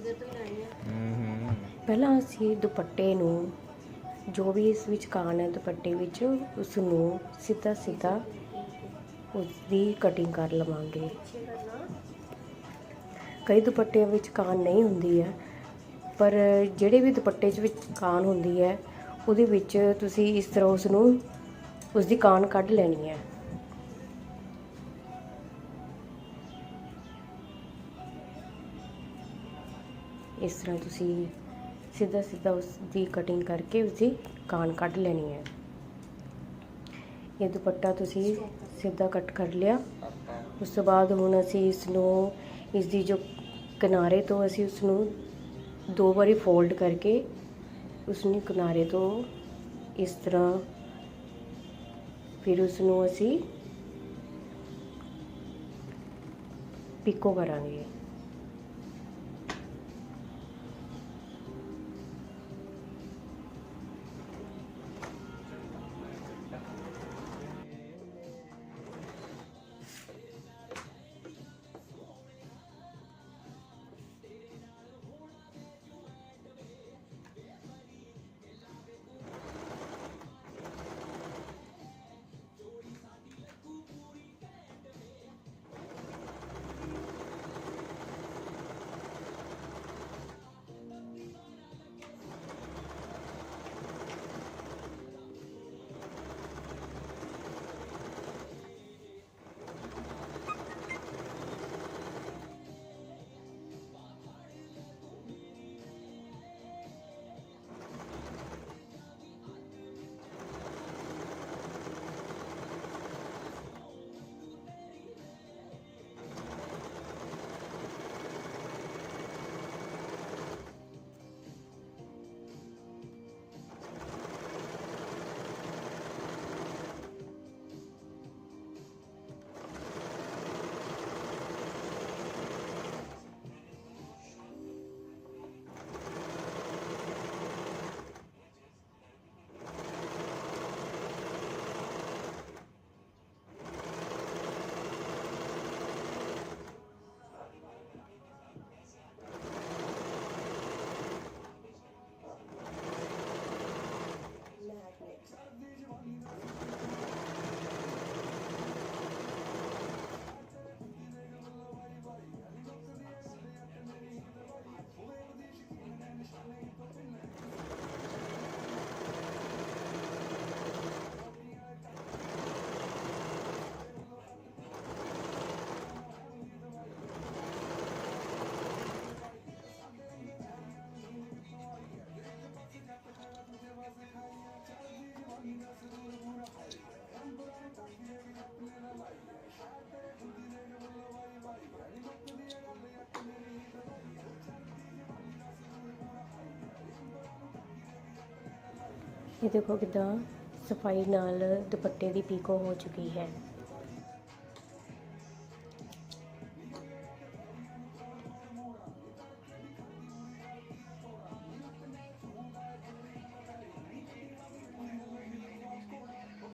ਹੂੰ ਹੂੰ ਪਹਿਲਾਂ ਅਸੀਂ ਦੁਪੱਟੇ ਨੂੰ ਜੋ ਵੀ ਇਸ ਵਿੱਚ ਕਾਨ ਹੈ ਦੁਪੱਟੇ ਵਿੱਚ ਉਸ ਨੂੰ ਸਿੱਧਾ ਸਿੱਧਾ ਉਸ ਦੀ ਕਟਿੰਗ ਕਰ ਲਵਾਂਗੇ। ਕਈ ਦੁਪੱਟਿਆਂ ਵਿੱਚ ਕਾਨ ਨਹੀਂ ਹੁੰਦੀ ਹੈ ਪਰ ਜਿਹੜੇ ਵੀ ਦੁਪੱਟੇ 'ਚ ਵਿੱਚ ਕਾਨ ਹੁੰਦੀ ਹੈ ਉਹਦੇ ਵਿੱਚ ਤੁਸੀਂ ਇਸ ਤਰ੍ਹਾਂ ਉਸ ਨੂੰ ਉਸ ਦੀ ਕਾਨ ਕੱਢ ਲੈਣੀ ਹੈ। ਇਸ ਤਰ੍ਹਾਂ ਤੁਸੀਂ ਸਿੱਧਾ ਸਿੱਧਾ ਉਸ ਦੀ ਕਟਿੰਗ ਕਰਕੇ ਉਸ ਦੀ ਕਾਨ ਕੱਢ ਲੈਣੀ ਹੈ। ਇਹ ਦੁਪੱਟਾ ਤੁਸੀਂ ਸਿੱਧਾ ਕੱਟ ਕਰ ਲਿਆ। ਉਸ ਤੋਂ ਬਾਅਦ ਹੁਣ ਅਸੀਂ ਇਸ ਨੂੰ ਇਸ ਦੀ ਜੋ ਕਿਨਾਰੇ ਤੋਂ ਅਸੀਂ ਉਸ ਨੂੰ ਦੋ ਵਾਰੀ ਫੋਲਡ ਕਰਕੇ ਉਸ ਨੂੰ ਕਿਨਾਰੇ ਤੋਂ ਇਸ ਤਰ੍ਹਾਂ ਫਿਰ ਉਸ ਨੂੰ ਅਸੀਂ ਪਿਕੋ ਕਰਾਂਗੇ। ਇਹ ਦੇਖੋ ਕਿੱਦਾਂ ਸਫ਼ਾਈ ਨਾਲ ਦੁਪੱਟੇ ਦੀ ਪੀਕੋ ਹੋ ਚੁੱਕੀ ਹੈ।